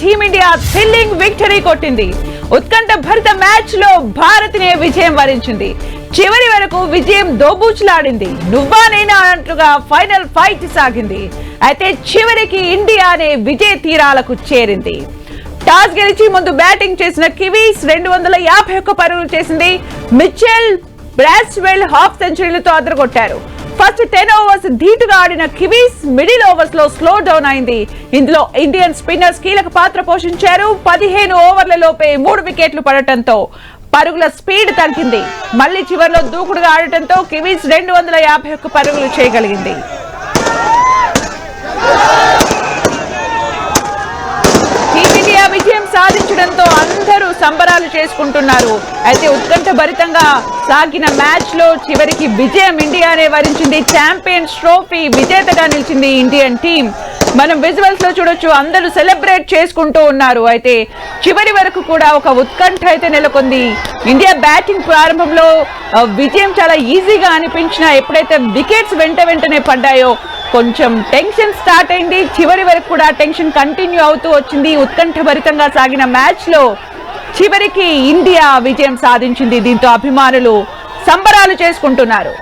Team India thrilling victory కొట్టింది ఉత్కంఠ భరిత match లో భారత్నే విజయం వరించింది చివరి వరకు విజయం దోబూచులాడింది నువ్వా నేనా అన్నట్లుగా ఫైనల్ ఫైట్ సాగింది అయితే చివరికి ఇండియానే విజయ తీరాలకు చేరింది టాస్ గెలిచి ముందు బ్యాటింగ్ చేసిన కివీస్ రెండు వందల యాభై ఒక్క పరుగులు చేసింది మిచెల్ బ్రాస్వెల్ హాఫ్ సెంచరీలతో అదరగొట్టారు ఫస్ట్ టెన్ ఓవర్స్ ధీటుగా ఆడిన కివీస్ మిడిల్ ఓవర్స్ లో స్లో డౌన్ అయింది ఇందులో ఇండియన్ స్పిన్నర్స్ కీలక పాత్ర పోషించారు పదిహేను ఓవర్లలోపే మూడు వికెట్లు పడటంతో పరుగుల స్పీడ్ తగ్గింది మళ్లీ చివరిలో దూకుడుగా ఆడటంతో కివీస్ రెండు వందల యాభై ఒక్క పరుగులు చేయగలిగింది విజయం సాధించడంతో అందరూ సంబరాలు చేసుకుంటున్నారు అయితే ఉత్కంఠ భరితంగా సాగిన మ్యాచ్ లో చివరికి విజయం ఇండియానే వరించింది ఛాంపియన్స్ ట్రోఫీ విజేతగా నిలిచింది ఇండియన్ టీం మనం విజువల్స్ లో చూడొచ్చు అందరూ సెలబ్రేట్ చేసుకుంటూ ఉన్నారు అయితే చివరి వరకు కూడా ఒక ఉత్కంఠ అయితే నెలకొంది ఇండియా బ్యాటింగ్ ప్రారంభంలో విజయం చాలా ఈజీగా అనిపించిన ఎప్పుడైతే వికెట్స్ వెంట వెంటనే పడ్డాయో కొంచెం టెన్షన్ స్టార్ట్ అయింది చివరి వరకు కూడా టెన్షన్ కంటిన్యూ అవుతూ వచ్చింది ఉత్కంఠభరితంగా సాగిన మ్యాచ్లో చివరికి ఇండియా విజయం సాధించింది దీంతో అభిమానులు సంబరాలు చేసుకుంటున్నారు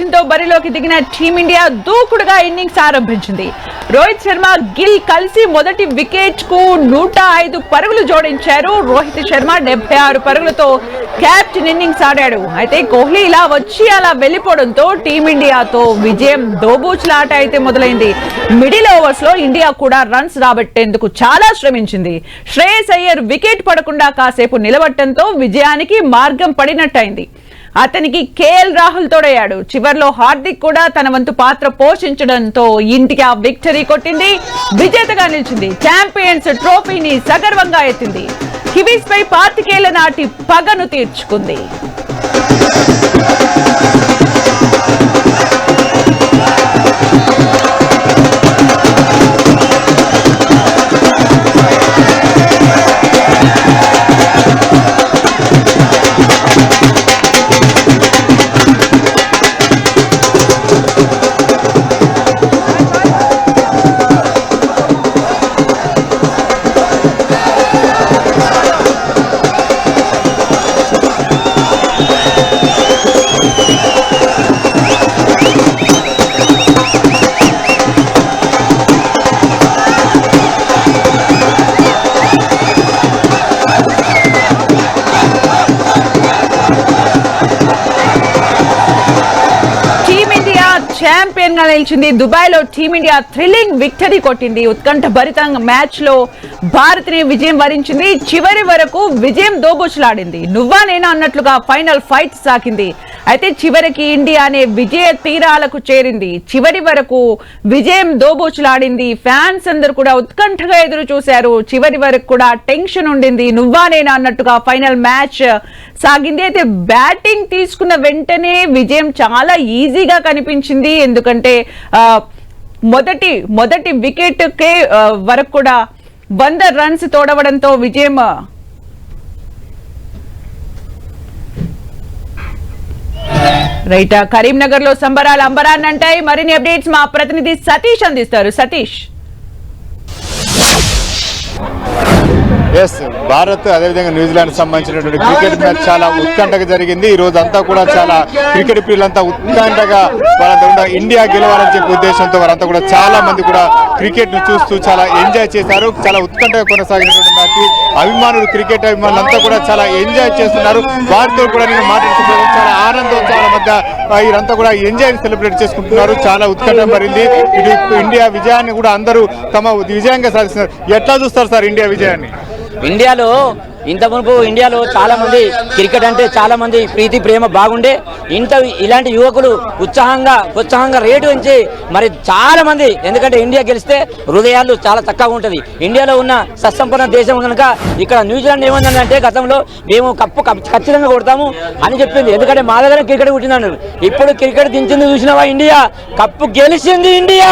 లక్ష్యంతో బరిలోకి దిగిన టీమిండియా దూకుడుగా ఇన్నింగ్స్ ఆరంభించింది రోహిత్ శర్మ గిల్ కలిసి మొదటి వికెట్ కు నూట ఐదు పరుగులు జోడించారు రోహిత్ శర్మ డెబ్బై ఆరు పరుగులతో క్యాప్టెన్ ఇన్నింగ్స్ ఆడాడు అయితే కోహ్లీ ఇలా వచ్చి అలా వెళ్ళిపోవడంతో టీమిండియాతో విజయం ఆట అయితే మొదలైంది మిడిల్ ఓవర్స్ లో ఇండియా కూడా రన్స్ రాబట్టేందుకు చాలా శ్రమించింది శ్రేయస్ అయ్యర్ వికెట్ పడకుండా కాసేపు నిలబట్టడంతో విజయానికి మార్గం పడినట్టయింది అతనికి కేఎల్ రాహుల్ తోడయ్యాడు చివరిలో హార్దిక్ కూడా తన వంతు పాత్ర పోషించడంతో ఇంటికి ఆ విక్టరీ కొట్టింది విజేతగా నిలిచింది చాంపియన్స్ ట్రోఫీని సగర్వంగా ఎత్తింది కివీస్ పై పాతికేళ్ల నాటి పగను తీర్చుకుంది దుబాయ్ దుబాయ్లో టీమిండియా థ్రిల్లింగ్ విక్టరీ కొట్టింది ఉత్కంఠ భరితంగా మ్యాచ్లో భారత్ని విజయం వరించింది చివరి వరకు విజయం దోబుచ్చులాడింది నువ్వా నేనా అన్నట్లుగా ఫైనల్ ఫైట్ సాకింది అయితే చివరికి ఇండియా అనే విజయ తీరాలకు చేరింది చివరి వరకు విజయం దోబోచులాడింది ఫ్యాన్స్ అందరు కూడా ఉత్కంఠగా ఎదురు చూశారు చివరి వరకు కూడా టెన్షన్ ఉండింది నువ్వా నేనా అన్నట్టుగా ఫైనల్ మ్యాచ్ సాగింది అయితే బ్యాటింగ్ తీసుకున్న వెంటనే విజయం చాలా ఈజీగా కనిపించింది ఎందుకంటే మొదటి మొదటి వికెట్కే వరకు కూడా వంద రన్స్ తోడవడంతో విజయం రైట్ కరీంనగర్ లో సంబరాలు అంబరాన్నంటాయి మరిన్ని అప్డేట్స్ మా ప్రతినిధి సతీష్ అందిస్తారు సతీష్ ఎస్ భారత్ అదేవిధంగా న్యూజిలాండ్ సంబంధించినటువంటి క్రికెట్ మ్యాచ్ చాలా ఉత్కంఠగా జరిగింది ఈ రోజు అంతా కూడా చాలా క్రికెట్ ప్రియులంతా ఉత్కంఠగా వాళ్ళంతా ఇండియా గెలవాలని చెప్పే ఉద్దేశంతో వారంతా కూడా చాలా మంది కూడా క్రికెట్ ను చూస్తూ చాలా ఎంజాయ్ చేశారు చాలా ఉత్కంఠగా కొనసాగినటువంటి మ్యాచ్ అభిమానులు క్రికెట్ అభిమానులు అంతా కూడా చాలా ఎంజాయ్ చేస్తున్నారు వారితో కూడా నేను మాట్లాడుతున్నారు చాలా ఆనందోత్సవాల మధ్య వీరంతా కూడా ఎంజాయ్ సెలబ్రేట్ చేసుకుంటున్నారు చాలా ఉత్కంఠ పడింది ఇది ఇండియా విజయాన్ని కూడా అందరూ తమ విజయంగా సాధిస్తున్నారు ఎట్లా చూస్తారు సార్ ఇండియా విజయాన్ని ఇండియాలో ఇంత మునుపు ఇండియాలో చాలా మంది క్రికెట్ అంటే చాలా మంది ప్రీతి ప్రేమ బాగుండే ఇంత ఇలాంటి యువకులు ఉత్సాహంగా ఉత్సాహంగా రేటు ఉంచి మరి చాలామంది ఎందుకంటే ఇండియా గెలిస్తే హృదయాలు చాలా తక్కువగా ఉంటుంది ఇండియాలో ఉన్న సత్సంపన్న దేశం కనుక ఇక్కడ న్యూజిలాండ్ అంటే గతంలో మేము కప్పు ఖచ్చితంగా కొడతాము అని చెప్పింది ఎందుకంటే మా దగ్గర క్రికెట్ పుట్టినాను ఇప్పుడు క్రికెట్ దించింది చూసినవా ఇండియా కప్పు గెలిచింది ఇండియా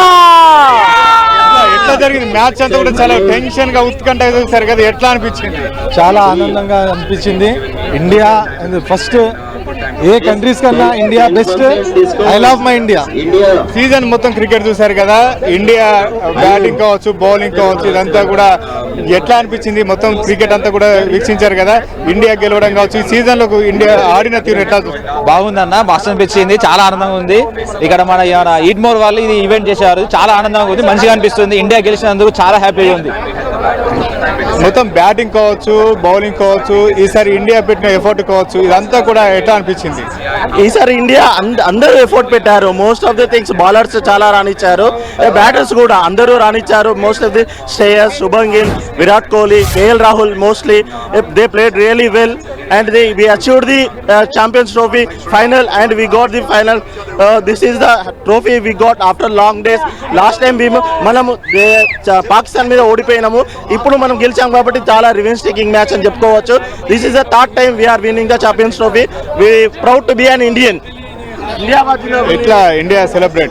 ఎట్లా జరిగింది మ్యాచ్ అంతా కూడా చాలా టెన్షన్ గా ఉత్కంఠ కదా ఎట్లా అనిపించింది చాలా ఆనందంగా అనిపించింది ఇండియా ఫస్ట్ ఏ కంట్రీస్ కన్నా India best I love my India season మొత్తం క్రికెట్ చూశారు కదా ఇండియా బ్యాటింగ్ కావచ్చు బౌలింగ్ కావచ్చు ఇదంతా కూడా ఎట్లా అనిపించింది మొత్తం క్రికెట్ అంతా కూడా వీక్షించారు కదా ఇండియా గెలవడం కావచ్చు ఈ సీజన్ లో ఇండియా ఆడిన తీరు ఎట్లా బాగుందన్న మస్తు అనిపించింది చాలా ఆనందంగా ఉంది ఇక్కడ మన ఈడ్మోర్ వాళ్ళు ఇది ఈవెంట్ చేశారు చాలా ఆనందంగా ఉంది మంచిగా అనిపిస్తుంది ఇండియా గెలిచినందుకు చాలా హ్యాపీగా ఉంది మొత్తం బ్యాటింగ్ కావచ్చు బౌలింగ్ కావచ్చు ఈసారి ఇండియా పెట్టిన ఎఫర్ట్ కావచ్చు ఇదంతా కూడా ఎట్లా అనిపించింది ఈసారి ఇండియా అందరూ ఎఫోర్ట్ పెట్టారు most of the things bowlers చాలా రాణించారు బ్యాటర్స్ కూడా అందరూ రాణించారు most of the Shreyas Shubman Gill Virat Kohli KL Rahul mostly they played really well and the we achieved the Champions Trophy final and we got the final this is the trophy we got after long days last time మేము మనము పాకిస్తాన్ మీద ఓడిపోయినాము ఇప్పుడు మనం గెలిచాం కాబట్టి చాలా రివెన్స్ taking match అని చెప్పుకోవచ్చు this is the third time we are winning the Champions Trophy we proud to be an Indian. Itla, India celebrate.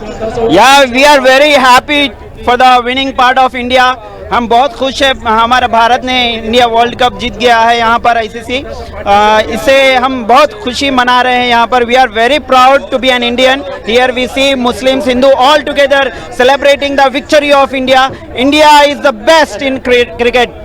Yeah, we are very happy for the winning part of India. हम बहुत खुश है हमारा भारत ने India world cup जीत गया है यहाँ पर आईसीसी uh, इसे हम बहुत खुशी मना रहे हैं यहाँ पर we are very proud to be an Indian here we see Muslim Hindu all together celebrating the victory of India India is the best in cricket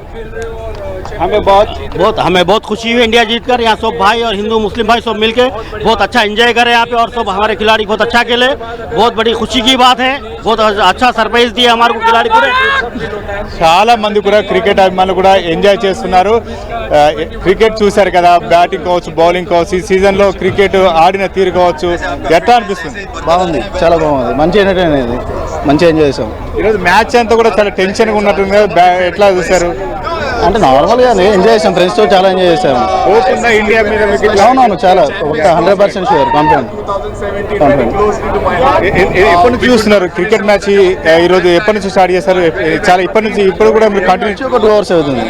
हमें बहुत बहुत हमें बहुत खुशी हुई इंडिया जीत कर यहाँ सब भाई और हिंदू मुस्लिम भाई सब मिलके बहुत अच्छा एंजॉय करे यहाँ पे और सब हमारे खिलाड़ी बहुत अच्छा खेले बहुत बड़ी खुशी की बात है बहुत अच्छा सरप्राइज दिया हमारे को खिलाड़ी पूरे చాలా మంది కూడా క్రికెట్ అభిమానులు కూడా ఎంజాయ్ చేస్తున్నారు ఆ, క్రికెట్ చూశారు కదా బ్యాటింగ్ కావచ్చు బౌలింగ్ కావచ్చు ఈ సీజన్ లో క్రికెట్ ఆడిన తీరు కావచ్చు ఎట్లా అనిపిస్తుంది బాగుంది చాలా బాగుంది మంచి ఎంటర్టైన్ అయింది మంచిగా ఎంజాయ్ చేసాం ఈరోజు మ్యాచ్ అంతా కూడా చాలా టెన్షన్ గా ఉన్నట్టుంది కదా బ్యా- ఎట్లా చూశారు అంటే నార్మల్గా ఎంజాయ్ చేసాం ఫ్రెండ్స్తో చాలా ఎంజాయ్ చేశాము ఇండియా అవునవును చాలా ఒక హండ్రెడ్ పర్సెంట్ షూర్ కంపెనీ ఎప్పటి నుంచి చూస్తున్నారు క్రికెట్ మ్యాచ్ ఈరోజు ఎప్పటి నుంచి స్టార్ట్ చేస్తారు చాలా ఇప్పటి నుంచి ఇప్పుడు కూడా మీరు కంటిన్యూ ఒక టూ అవర్స్ అవుతుంది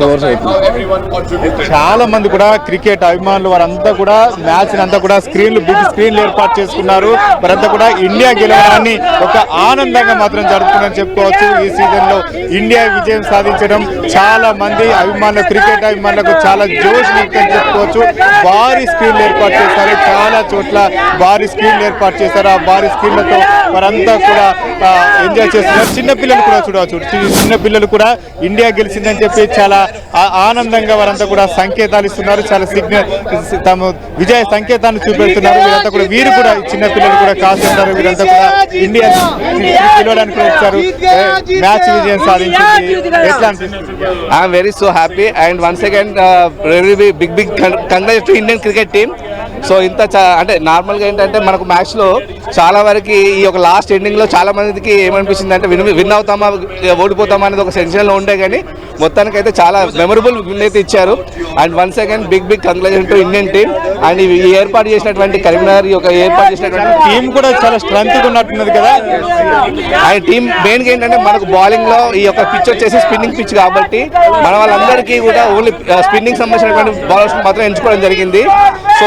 టూ అవర్స్ అవుతుంది చాలా మంది కూడా క్రికెట్ అభిమానులు వారంతా కూడా మ్యాచ్ అంతా కూడా స్క్రీన్లు బిగ్ స్క్రీన్లు ఏర్పాటు చేసుకున్నారు వారంతా కూడా ఇండియా గెలవడాన్ని ఒక ఆనందంగా మాత్రం జరుపుకున్నారని చెప్పుకోవచ్చు ఈ సీజన్లో ఇండియా విజయం సాధించడం చాలా మంది అభిమానులు క్రికెట్ అభిమానులకు చాలా జోష్ అని చెప్పుకోవచ్చు భారీ స్క్రీన్లు ఏర్పాటు చేశారు చాలా చోట్ల భారీ స్క్రీన్లు ఏర్పాటు చేశారు ఆ భారీ స్క్రీన్లతో వారంతా కూడా ఎంజాయ్ చేస్తున్నారు చిన్నపిల్లలు కూడా చూడవచ్చు చిన్నపిల్లలు కూడా ఇండియా గెలిచిందని చెప్పి చాలా ఆనందంగా వారంతా కూడా సంకేతాలు ఇస్తున్నారు చాలా సిగ్నల్ తమ విజయ సంకేతాన్ని చూపెడుతున్నారు వీరంతా కూడా వీరు కూడా చిన్నపిల్లలు కూడా కాస్తున్నారు వీరంతా కూడా ఇండియా పిలవడానికి వచ్చారు మ్యాచ్ విజయం సాధించింది ఎట్లా అనిపిస్తుంది I am very so happy, and once again uh, really big congratulations to Indian cricket team. So ఇంత అంటే నార్మల్గా ఏంటంటే మనకు మ్యాచ్లో చాలా వరకు ఈ యొక్క లాస్ట్ ఎండింగ్లో చాలా మందికి ఏమనిపించింది అంటే విన్ విన్ అవుతామా ఓడిపోతామా అనేది ఒక సెన్షన్లో ఉండే కానీ మొత్తానికి అయితే చాలా మెమరబుల్ విన్ అయితే ఇచ్చారు and once again big big congratulation to Indian team and ఈ ఏర్పాటు చేసినటువంటి కరీంనగర్ యొక్క ఏర్పాటు చేసినటువంటి టీం కూడా చాలా స్ట్రెంత్ ఉన్నట్టున్నది కదా అండ్ టీం మెయిన్గా ఏంటంటే మనకు బౌలింగ్లో ఈ యొక్క పిచ్ వచ్చేసి స్పిన్నింగ్ పిచ్ కాబట్టి మన వాళ్ళందరికీ కూడా ఓన్లీ స్పిన్నింగ్ uh, సంబంధించినటువంటి బౌలర్స్ మాత్రం ఎంచుకోవడం జరిగింది సో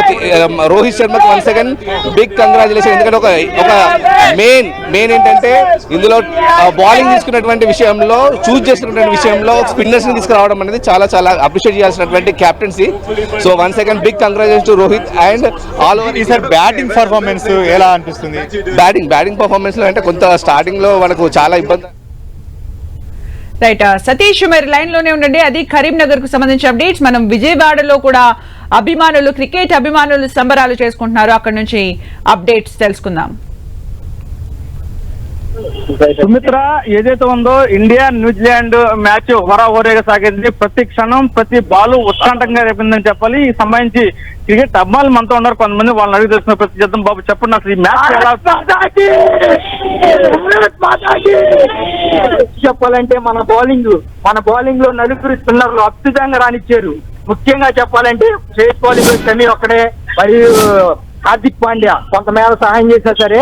రోహిత్ శర్మకి వన్ సెకండ్ బిగ్ కంగ్రాచులేషన్ ఎందుకంటే ఒక ఒక మెయిన్ మెయిన్ ఏంటంటే ఇందులో బౌలింగ్ uh, తీసుకున్నటువంటి విషయంలో చూజ్ చేసుకున్నటువంటి విషయంలో స్పిన్నర్స్ని తీసుకురావడం అనేది చాలా చాలా అప్రిషియేట్ చేయాల్సినటువంటి captaincy so one second big congratulation to Rohit and all over ఈసారి బ్యాటింగ్ పర్ఫార్మెన్స్ ఎలా అనిపిస్తుంది బ్యాటింగ్ బ్యాటింగ్ పర్ఫార్మెన్స్లో అంటే కొంత స్టార్టింగ్లో మనకు చాలా ఇబ్బంది రైట్ సతీష్ మరి లైన్ లోనే ఉండండి అది కరీంనగర్ కు సంబంధించిన అప్డేట్స్ మనం విజయవాడలో కూడా అభిమానులు క్రికెట్ అభిమానులు సంబరాలు చేసుకుంటున్నారు అక్కడ నుంచి అప్డేట్స్ తెలుసుకుందాం సుమిత్ర ఏదైతే ఉందో ఇండియా న్యూజిలాండ్ మ్యాచ్ హోరాహోరేగా సాగింది ప్రతి క్షణం ప్రతి బాలు ఉత్కంఠంగా రేపిందని చెప్పాలి ఈ సంబంధించి క్రికెట్ అమ్మాయిలు మనతో ఉన్నారు కొంతమంది వాళ్ళని అడిగి తెలుసుకున్న ప్రతి చెప్తాం బాబు చెప్పండి అసలు ఈ మ్యాచ్ చెప్పాలంటే మన బౌలింగ్ మన బౌలింగ్ లో నలుగురు స్పిన్నర్లు అద్భుతంగా రానిచ్చారు ముఖ్యంగా చెప్పాలంటే శ్రేష్ బౌలింగ్ షమి ఒక్కడే మరియు హార్దిక్ పాండ్యా కొంతమేర సహాయం చేసినా సరే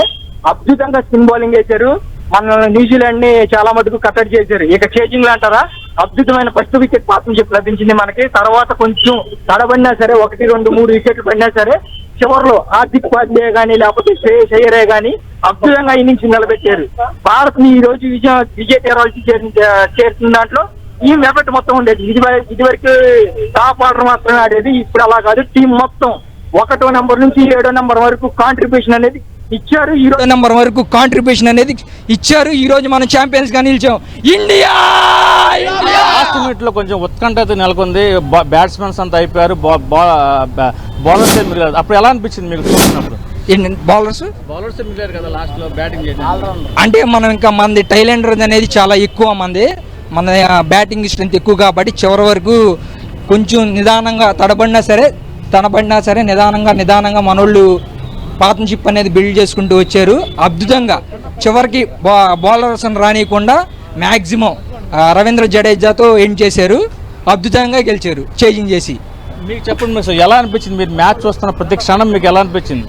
అద్భుతంగా స్పిన్ బౌలింగ్ వేశారు మన న్యూజిలాండ్ ని చాలా మటుకు కట్టడి చేశారు ఇక చేజింగ్ అంటారా అద్భుతమైన ఫస్ట్ వికెట్ చెప్పి లభించింది మనకి తర్వాత కొంచెం తడబడినా సరే ఒకటి రెండు మూడు వికెట్లు పడినా సరే చివరిలో ఆర్థిక పాండే కానీ లేకపోతే శ్రేయస్ అయ్యరే కానీ అద్భుతంగా ఇన్నింగ్స్ నిలబెట్టారు భారత్ ని ఈ రోజు విజయ విజయ తీరాల్సి చేరుతున్న దాంట్లో ఈ ఎఫెక్ట్ మొత్తం ఉండేది ఇది ఇదివరకు టాప్ ఆర్డర్ మాత్రమే ఆడేది ఇప్పుడు అలా కాదు టీం మొత్తం ఒకటో నెంబర్ నుంచి ఏడో నెంబర్ వరకు కాంట్రిబ్యూషన్ అనేది ఇచ్చారు ఈ రోజు నెంబర్ వరకు కాంట్రిబ్యూషన్ అనేది ఇచ్చారు ఈ రోజు మనం ఛాంపియన్స్ గా నిలిచాం ఇండియా లాస్ట్ లో కొంచెం ఉత్కంఠ అయితే నెలకొంది బ్యాట్స్మెన్స్ అంతా అయిపోయారు బౌలర్స్ మిగిలారు అప్పుడు ఎలా అనిపించింది మీకు చూసినప్పుడు బౌలర్స్ బౌలర్స్ మిగిలారు కదా లాస్ట్ లో బ్యాటింగ్ అంటే మనం ఇంకా మంది టైలెండర్ అనేది చాలా ఎక్కువ మంది మన బ్యాటింగ్ స్ట్రెంత్ ఎక్కువ కాబట్టి చివరి వరకు కొంచెం నిదానంగా తడబడినా సరే తనబడినా సరే నిదానంగా నిదానంగా మనోళ్ళు పార్ట్నర్షిప్ అనేది బిల్డ్ చేసుకుంటూ వచ్చారు అద్భుతంగా చివరికి బా బౌలర్స్ని రానియకుండా మ్యాక్సిమం రవీంద్ర జడేజాతో ఎండ్ చేశారు అద్భుతంగా గెలిచారు చేజింగ్ చేసి మీకు చెప్పండి మీరు ఎలా అనిపించింది మీరు మ్యాచ్ చూస్తున్న ప్రతి క్షణం మీకు ఎలా అనిపించింది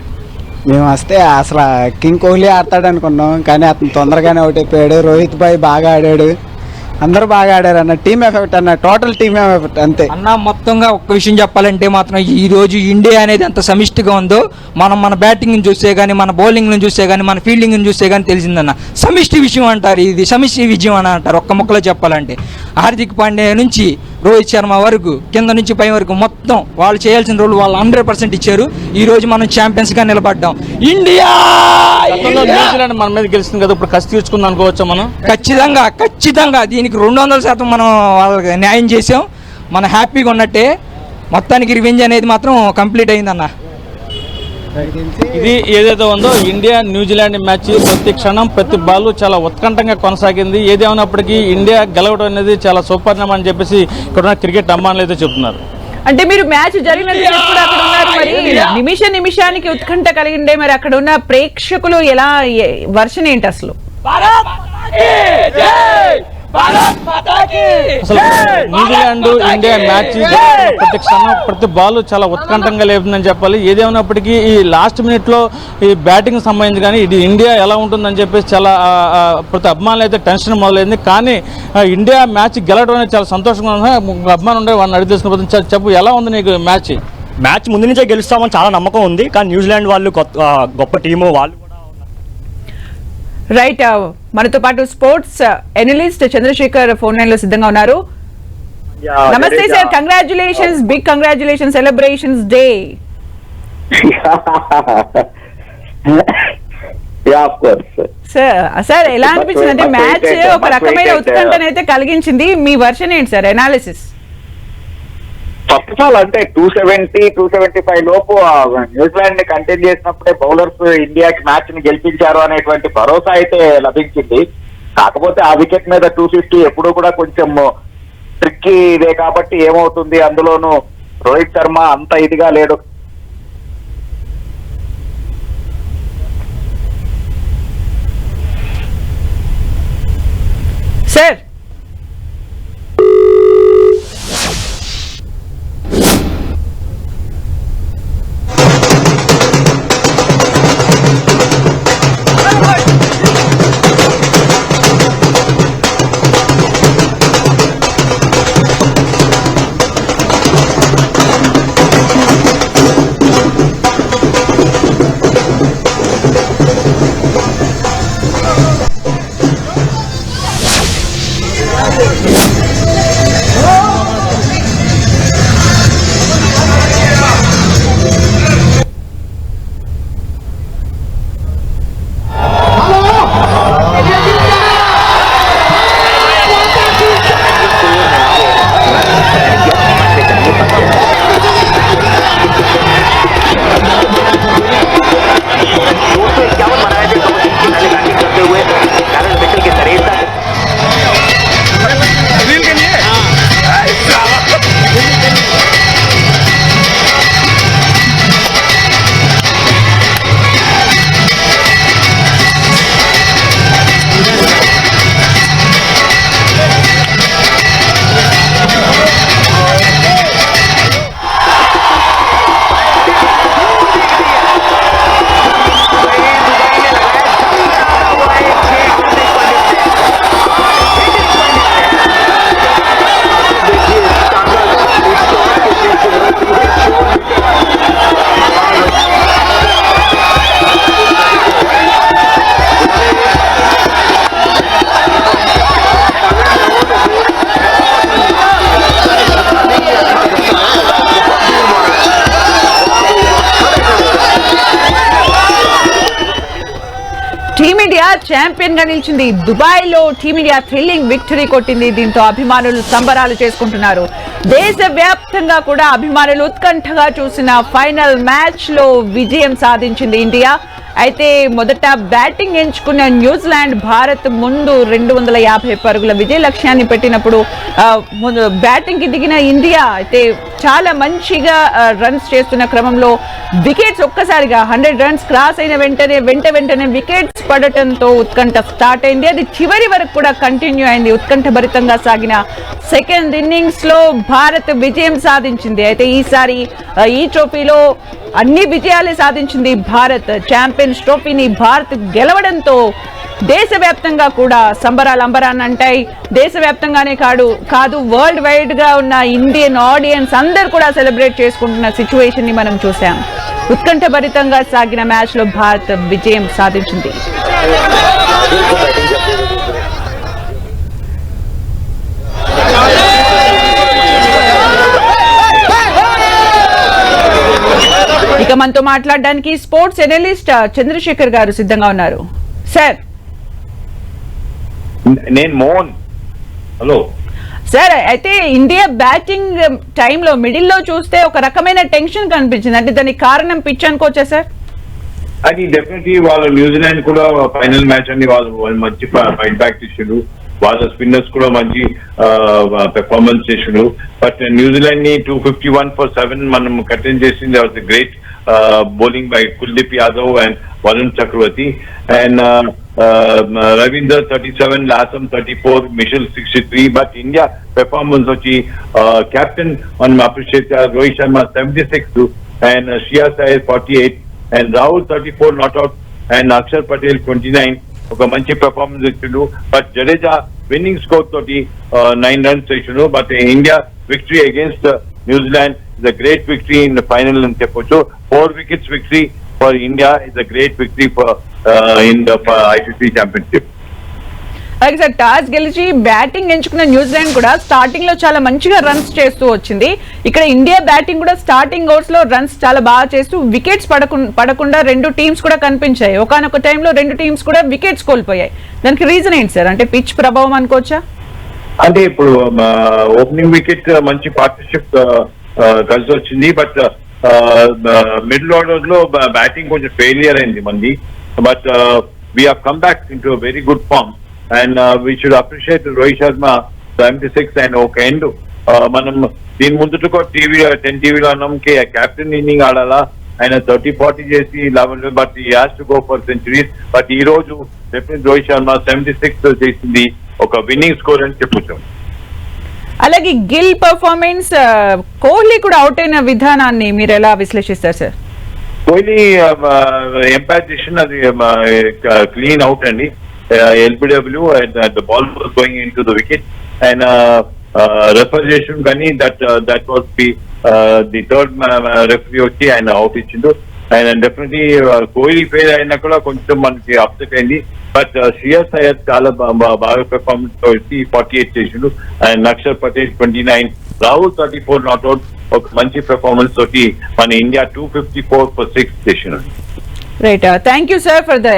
మేము వస్తే అసలు కింగ్ కోహ్లీ ఆడతాడు అనుకున్నాం కానీ అతను తొందరగానే అయిపోయాడు రోహిత్ భాయ్ బాగా ఆడాడు అందరూ బాగా ఆడారు అన్న టీమ్ ఎఫెక్ట్ అన్న టోటల్ టీమ్ ఎఫెక్ట్ అంతే అన్న మొత్తంగా ఒక్క విషయం చెప్పాలంటే మాత్రం ఈ రోజు ఇండియా అనేది ఎంత సమిష్టిగా ఉందో మనం మన బ్యాటింగ్ చూస్తే కానీ మన ను చూస్తే కానీ మన ఫీల్డింగ్ని చూస్తే కానీ తెలిసిందన్న సమిష్టి విజయం అంటారు ఇది సమిష్టి విజయం అని అంటారు ఒక్క ముక్కలో చెప్పాలంటే హార్దిక్ పాండే నుంచి రోహిత్ శర్మ వరకు కింద నుంచి పై వరకు మొత్తం వాళ్ళు చేయాల్సిన రోల్ వాళ్ళు హండ్రెడ్ పర్సెంట్ ఇచ్చారు ఈ రోజు మనం ఛాంపియన్స్ గా నిలబడ్డాం ఇండియా న్యూజిలాండ్ మన మీద గెలిచింది కదా ఇప్పుడు కసి తీర్చుకుందాం అనుకోవచ్చు మనం ఖచ్చితంగా ఖచ్చితంగా దీనికి రెండు వందల శాతం మనం వాళ్ళకి న్యాయం చేసాం మనం హ్యాపీగా ఉన్నట్టే మొత్తానికి రివెంజ్ అనేది మాత్రం కంప్లీట్ అయిందన్నా ఇది ఏదైతే ఉందో ఇండియా న్యూజిలాండ్ మ్యాచ్ ప్రతి క్షణం ప్రతి బాల్ చాలా ఉత్కంఠంగా కొనసాగింది ఏదేమైనప్పటికీ ఇండియా గెలవడం అనేది చాలా సూపర్ణం అని చెప్పేసి ఇక్కడ క్రికెట్ అమ్మానులు అయితే చెప్తున్నారు అంటే మీరు మ్యాచ్ జరిగినది అక్కడ నిమిష నిమిషానికి ఉత్కంఠ కలిగిండే మరి అక్కడ ఉన్న ప్రేక్షకులు ఎలా వర్షన్ ఏంటి అసలు అసలు న్యూజిలాండ్ ఇండియా మ్యాచ్ ప్రతి క్షణం ప్రతి బాల్ చాలా ఉత్కంఠంగా లేపుతుందని చెప్పాలి ఏదేమైనప్పటికీ ఈ లాస్ట్ మినిట్లో ఈ బ్యాటింగ్ సంబంధించి కానీ ఇది ఇండియా ఎలా ఉంటుందని చెప్పేసి చాలా ప్రతి అభిమానులు అయితే టెన్షన్ మొదలైంది కానీ ఇండియా మ్యాచ్ గెలవడం అనేది చాలా సంతోషంగా ఉంది అభిమానులు ఉండే వాడిని అడిగి చెప్పు ఎలా ఉంది నీకు మ్యాచ్ మ్యాచ్ ముందు నుంచే గెలుస్తామని చాలా నమ్మకం ఉంది కానీ న్యూజిలాండ్ వాళ్ళు గొప్ప టీము వాళ్ళు రైట్ uh, మనతో పాటు sports analyst uh, Chandrashekar phone line లో సిద్ధంగా ఉన్నారు నమస్తే sir congratulations big congratulation celebrations day sir ఎలా అనిపించింది అంటే మ్యాచ్ ఒక రకమైన uh, ఉత్కంఠనైతే కలిగించింది మీ వర్షన్ ఏంటి సార్ ఎనాలిసిస్ పప్పుసాల్ అంటే two seventy two seventy five లోపు న్యూజిలాండ్ ని కంటెన్ చేసినప్పుడే బౌలర్స్ ఇండియాకి మ్యాచ్ ని గెలిపించారు అనేటువంటి భరోసా అయితే లభించింది కాకపోతే ఆ వికెట్ మీద టూ ఫిఫ్టీ ఎప్పుడు కూడా కొంచెం ట్రిక్కీ ఇదే కాబట్టి ఏమవుతుంది అందులోనూ రోహిత్ శర్మ అంత ఇదిగా లేడు సార్ ఇండియా ఛాంపియన్ గా నిలిచింది దుబాయ్ లో టీమిండియా థ్రిల్లింగ్ విక్టరీ కొట్టింది దీంతో అభిమానులు సంబరాలు చేసుకుంటున్నారు దేశవ్యాప్తంగా కూడా అభిమానులు ఉత్కంఠగా చూసిన ఫైనల్ మ్యాచ్ లో విజయం సాధించింది ఇండియా అయితే మొదట బ్యాటింగ్ ఎంచుకున్న న్యూజిలాండ్ భారత్ ముందు రెండు వందల యాభై పరుగుల విజయ లక్ష్యాన్ని పెట్టినప్పుడు బ్యాటింగ్కి దిగిన ఇండియా అయితే చాలా మంచిగా రన్స్ చేస్తున్న క్రమంలో వికెట్స్ ఒక్కసారిగా హండ్రెడ్ రన్స్ క్రాస్ అయిన వెంటనే వెంట వెంటనే వికెట్స్ పడటంతో ఉత్కంఠ స్టార్ట్ అయింది అది చివరి వరకు కూడా కంటిన్యూ అయింది ఉత్కంఠ భరితంగా సాగిన సెకండ్ ఇన్నింగ్స్లో భారత్ విజయం సాధించింది అయితే ఈసారి ఈ ట్రోఫీలో అన్ని విజయాలే సాధించింది భారత్ ఛాంపియన్స్ ట్రోఫీని భారత్ గెలవడంతో దేశవ్యాప్తంగా కూడా సంబరాలు అంబరాన్ని అంటాయి దేశవ్యాప్తంగానే కాదు కాదు వరల్డ్ వైడ్గా ఉన్న ఇండియన్ ఆడియన్స్ అందరు కూడా సెలబ్రేట్ చేసుకుంటున్న సిచ్యువేషన్ని మనం చూసాం ఉత్కంఠభరితంగా సాగిన మ్యాచ్లో భారత్ విజయం సాధించింది ఇక మనతో మాట్లాడడానికి స్పోర్ట్స్ ఎనలిస్ట్ చంద్రశేఖర్ గారు సిద్ధంగా ఉన్నారు సార్ నేను మోహన్ హలో సార్ అయితే ఇండియా బ్యాటింగ్ టైంలో లో చూస్తే ఒక రకమైన టెన్షన్ కనిపించింది అంటే దానికి కారణం పిచ్ అనుకోవచ్చా సార్ అది డెఫినెట్లీ వాళ్ళు న్యూజిలాండ్ కూడా ఫైనల్ మ్యాచ్ అని వాళ్ళు మంచి ఇంపాక్ట్ చేసిండు వాళ్ళ స్పిన్నర్స్ కూడా మంచి పెర్ఫార్మెన్స్ చేసిండ్రు బట్ న్యూజిలాండ్ ని two fifty one for seven మనం కట్టెన్ చేసింది great bowling by Kuldeep Yadav and Varun Chakravarthy and Ravinder thirty seven లాసమ్ thirty four Mitchell sixty three but India performance వచ్చి captain మనం appreciate Rohit Sharma seventy six and Shia Iyer forty eight and Rahul thirty four not out and Axar Patel twenty nine ఒక మంచి performance ఇచ్చిండు but Jadeja winnowing score తోటి nine runs చేసిండు but India victory against New Zealand is a great victory in final అని చెప్పొచ్చు four wickets victory for India is a great victory for in ICC championship అలాగే sir toss గెలిచి batting ఎంచుకున్న New Zealand కూడా starting లో చాలా మంచిగా రన్స్ చేస్తూ వచ్చింది ఇక్కడ ఇండియా బ్యాటింగ్ కూడా స్టార్టింగ్ ఓవర్స్ లో రన్స్ చాలా బాగా చేస్తూ వికెట్స్ పడకుండా రెండు టీమ్స్ కూడా కనిపించాయి ఒకనొక టైంలో రెండు టీమ్స్ కూడా వికెట్స్ కోల్పోయాయి దానికి రీజన్ ఏంటి సార్ అంటే పిచ్ ప్రభావం అనుకోవచ్చా అంటే ఇప్పుడు ఓపెనింగ్ వికెట్ మంచి పార్ట్నర్షిప్ కలిసి వచ్చింది బట్ మిడిల్ ఆర్డర్ లో బ్యాటింగ్ కొంచెం ఫెయిలియర్ అయింది మంది but we are come back into very good form and we should appreciate Rohit Sharma seventy six and ఒక ఎండ్ మనం దీని ముందు టీవీ టెన్ టీవీలో అన్నాం క్యాప్టెన్ ఇన్నింగ్ ఆడాలా ఆయన థర్టీ ఫార్టీ చేసి eleven but he has to go for centuries but ఈ రోజు రోహిత్ శర్మ సెవెంటీ సిక్స్ చేసింది ఒక విన్నింగ్ స్కోర్ అని చెప్పొచ్చు అలాగే గిల్ పర్ఫార్మెన్స్ కోహ్లీ కూడా అవుట్ అయిన విధానాన్ని మీరు ఎలా విశ్లేషిస్తారు సార్ కోహ్లీ ఎంపైర్ చేసిన అది క్లీన్ అవుట్ అండి LBW and ball going in to the wicket and refer చేసిన కానీ that that was be the third referee వచ్చి ఆయన అవుట్ ఇచ్చిండు అండ్ డెఫినెట్లీ కోహ్లీ ఫెయిల్ అయినా కూడా కొంచెం మనకి అప్సెట్ అయింది బట్ శ్రేయస్ అయ్యర్ చాలా బాగా పెర్ఫార్మెన్స్ వచ్చి ఫార్టీ ఎయిట్ చేసిండు and Axar Patel twenty nine Rahul thirty four out ఒక మంచి పెర్ఫార్మెన్స్ తోటి మన India two fifty four for six చేసిండు right thank you sir for the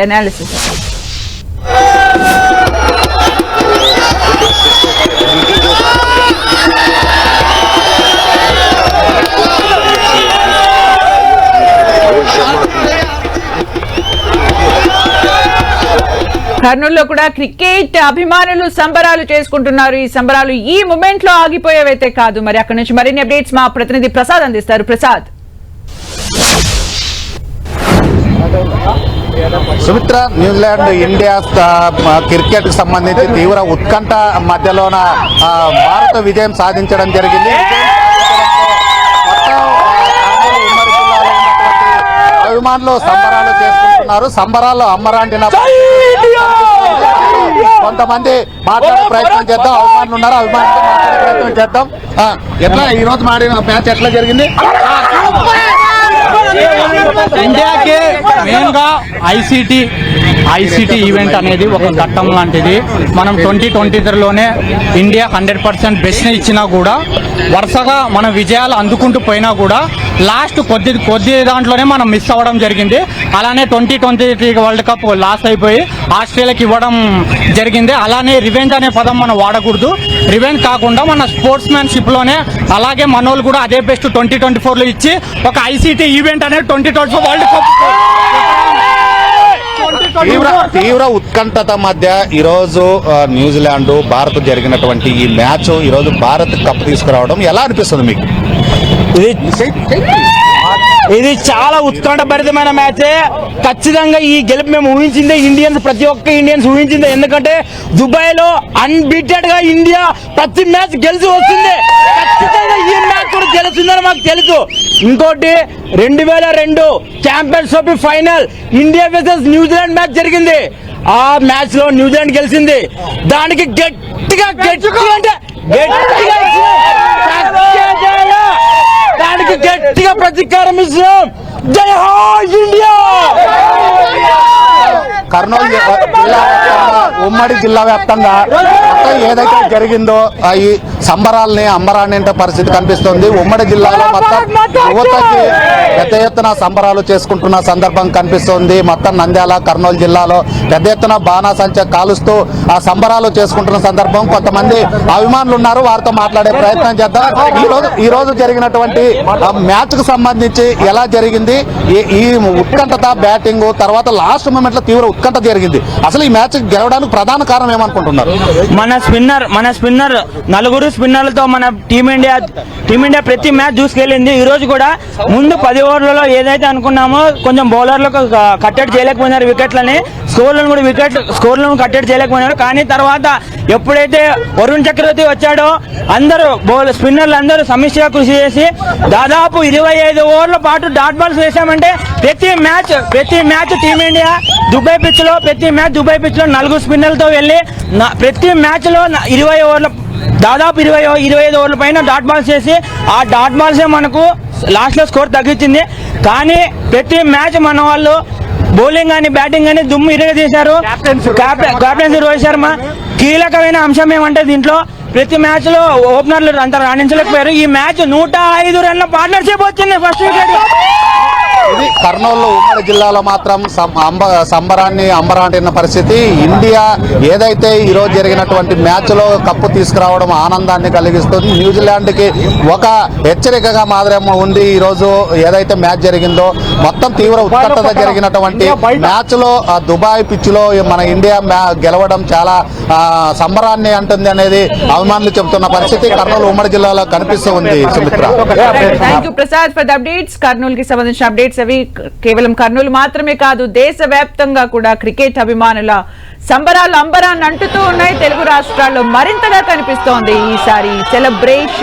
కర్నూలులో కూడా క్రికెట్ అభిమానులు సంబరాలు చేసుకుంటున్నారు ఈ సంబరాలు ఈ మూమెంట్ లో ఆగిపోయేవైతే కాదు మరి అక్కడ నుంచి మరిన్ని అప్డేట్స్ మా ప్రతినిధి ప్రసాద్ అందిస్తారు Prasad Sumitra New Zealand India cricket కి సంబంధించి తీవ్ర ఉత్కంఠ మధ్యలోన భారత విజయం సాధించడం జరిగింది అభిమానులు సంబరాలు చేస్తున్నారు మాట్లాడుతున్నారు సంబరాల్లో అమ్మరాంటిలా కొంతమంది మాట్లాడే ప్రయత్నం చేద్దాం అవమానులు ఉన్నారు అభిమానులతో మాట్లాడే ప్రయత్నం చేద్దాం ఎట్లా ఈ రోజు మాడిన మ్యాచ్ ఎట్లా జరిగింది ఇండియాకి గా ఐసీటీ ఐసీటీ ఈవెంట్ అనేది ఒక ఘట్టం లాంటిది మనం ట్వంటీ ట్వంటీ త్రీలోనే ఇండియా హండ్రెడ్ పర్సెంట్ బెస్ట్ ఇచ్చినా కూడా వరుసగా మన విజయాలు అందుకుంటూ పోయినా కూడా లాస్ట్ కొద్ది కొద్ది దాంట్లోనే మనం మిస్ అవ్వడం జరిగింది అలానే twenty twenty three world cup loss అయిపోయి ఆస్ట్రేలియాకి ఇవ్వడం జరిగింది అలానే రివెంజ్ అనే పదం మనం వాడకూడదు రివెంజ్ కాకుండా మన స్పోర్ట్స్ మ్యాన్షిప్లోనే అలాగే మన కూడా అదే బెస్ట్ ట్వంటీ ట్వంటీ ఫోర్లో ఇచ్చి ఒక ఐసీటీ ఈవెంట్ అనేది twenty twenty four world cup తీవ్ర తీవ్ర ఉత్కంఠత మధ్య ఈరోజు న్యూజిలాండ్ భారత్ జరిగినటువంటి ఈ మ్యాచ్ ఈరోజు భారత్ కప్ తీసుకురావడం ఎలా అనిపిస్తుంది మీకు ఇది ఇది చాలా ఉత్కంఠభరితమైన మ్యాచే ఖచ్చితంగా ఈ గెలుపు మేము ఊహించిందే ఇండియన్స్ ప్రతి ఒక్క ఇండియన్స్ ఊహించిందే ఎందుకంటే దుబాయ్ లో అన్బిటెడ్ గా ఇండియా ప్రతి మ్యాచ్ గెలిచి వస్తుంది ఖచ్చితంగా ఈ మ్యాచ్ కూడా గెలుస్తుందని మాకు తెలుసు ఇంకోటి రెండు వేల రెండు Champions Trophy final India versus New Zealand match జరిగింది ఆ మ్యాచ్ లో న్యూజిలాండ్ గెలిచింది దానికి గట్టిగా గట్టిగా అంటే దానికి గట్టిగా ప్రతీకారం ఇస్తున్నాం జై హో ఇండియా కర్నూలు జిల్లా ఉమ్మడి జిల్లా వ్యాప్తంగా ఏదైతే జరిగిందో ఈ సంబరాలని అంబరాన్నింట పరిస్థితి కనిపిస్తుంది ఉమ్మడి జిల్లాలో మొత్తం యువతకి పెద్ద ఎత్తున సంబరాలు చేసుకుంటున్న సందర్భం కనిపిస్తుంది మొత్తం నంద్యాల కర్నూలు జిల్లాలో పెద్ద ఎత్తున బాణాసంచ కాలుస్తూ ఆ సంబరాలు చేసుకుంటున్న సందర్భం కొంతమంది అభిమానులు ఉన్నారు వారితో మాట్లాడే ప్రయత్నం చేద్దాం ఈ రోజు ఈ రోజు జరిగినటువంటి మ్యాచ్ కు సంబంధించి ఎలా జరిగింది ఈ ఉత్కంఠత బ్యాటింగ్ తర్వాత లాస్ట్ మూమెంట్ లో తీవ్ర ఉత్కంఠ జరిగింది అసలు ఈ మ్యాచ్ గెలవడానికి ప్రధాన కారణం ఏమనుకుంటున్నారు మన స్పిన్నర్ మన స్పిన్నర్ నలుగురు స్పిన్నర్లతో మన టీమిండియా టీమిండియా ప్రతి మ్యాచ్ చూసుకెళ్ళింది ఈ రోజు కూడా ముందు పది ఓవర్లలో ఏదైతే అనుకున్నామో కొంచెం బౌలర్లకు కట్టడి చేయలేకపోయినారు వికెట్లని స్కోర్లను కూడా వికెట్ స్కోర్లను కట్టడి చేయలేకపోయినారు కానీ తర్వాత ఎప్పుడైతే వరుణ్ చక్రవర్తి వచ్చాడో అందరూ బౌలర్ స్పిన్నర్లు అందరూ సమస్యగా కృషి చేసి దాదాపు ఇరవై ఐదు ఓవర్ల పాటు డాట్ బాల్స్ వేశామంటే ప్రతి మ్యాచ్ ప్రతి మ్యాచ్ టీమిండియా దుబాయ్ పిచ్లో ప్రతి మ్యాచ్ దుబాయ్ పిచ్లో నలుగురు స్పిన్నర్లతో వెళ్ళి ప్రతి మ్యాచ్లో ఇరవై ఓవర్ల దాదాపు ఇరవై ఇరవై ఐదు ఓవర్ల పైన డాట్ బాల్స్ చేసి ఆ డాట్ బాల్సే మనకు లాస్ట్లో స్కోర్ తగ్గించింది కానీ ప్రతి మ్యాచ్ మన వాళ్ళు బౌలింగ్ కానీ బ్యాటింగ్ కానీ దుమ్ము తీశారు క్యాప్టెన్సీ రోహిత్ శర్మ కీలకమైన అంశం ఏమంటే దీంట్లో ప్రతి మ్యాచ్ లో ఓపెనర్లు అంత రాణించలేకపోయారు ఈ మ్యాచ్ నూట ఐదు రన్ల పార్ట్నర్షిప్ వచ్చింది ఫస్ట్ వికెట్ ఇది కర్నూలు ఉమ్మడి జిల్లాలో మాత్రం సంబరాన్ని అంబరాంటిన పరిస్థితి ఇండియా ఏదైతే ఈరోజు జరిగినటువంటి మ్యాచ్ లో కప్పు తీసుకురావడం ఆనందాన్ని కలిగిస్తుంది న్యూజిలాండ్ కి ఒక హెచ్చరికగా మాత్రం ఉంది ఈరోజు ఏదైతే మ్యాచ్ జరిగిందో మొత్తం తీవ్ర ఉత్కంఠత జరిగినటువంటి మ్యాచ్ లో దుబాయ్ పిచ్ లో మన ఇండియా గెలవడం చాలా సంబరాన్ని అంటుంది అనేది అభిమానులు చెబుతున్న పరిస్థితి కర్నూలు ఉమ్మడి జిల్లాలో కనిపిస్తూ ఉంది సుమిత్ర కర్నూలు కి సంబంధించిన అప్డేట్స్ క్రికెట్ అవి కేవలం కర్నూలు మాత్రమే కాదు దేశవ్యాప్తంగా కూడా క్రికెట్ అభిమానుల సంబరాలు అంబరాన్ని అంటుతూ ఉన్నాయి తెలుగు రాష్ట్రాల్లో మరింతగా కనిపిస్తోంది ఈసారి సెలబ్రేషన్స్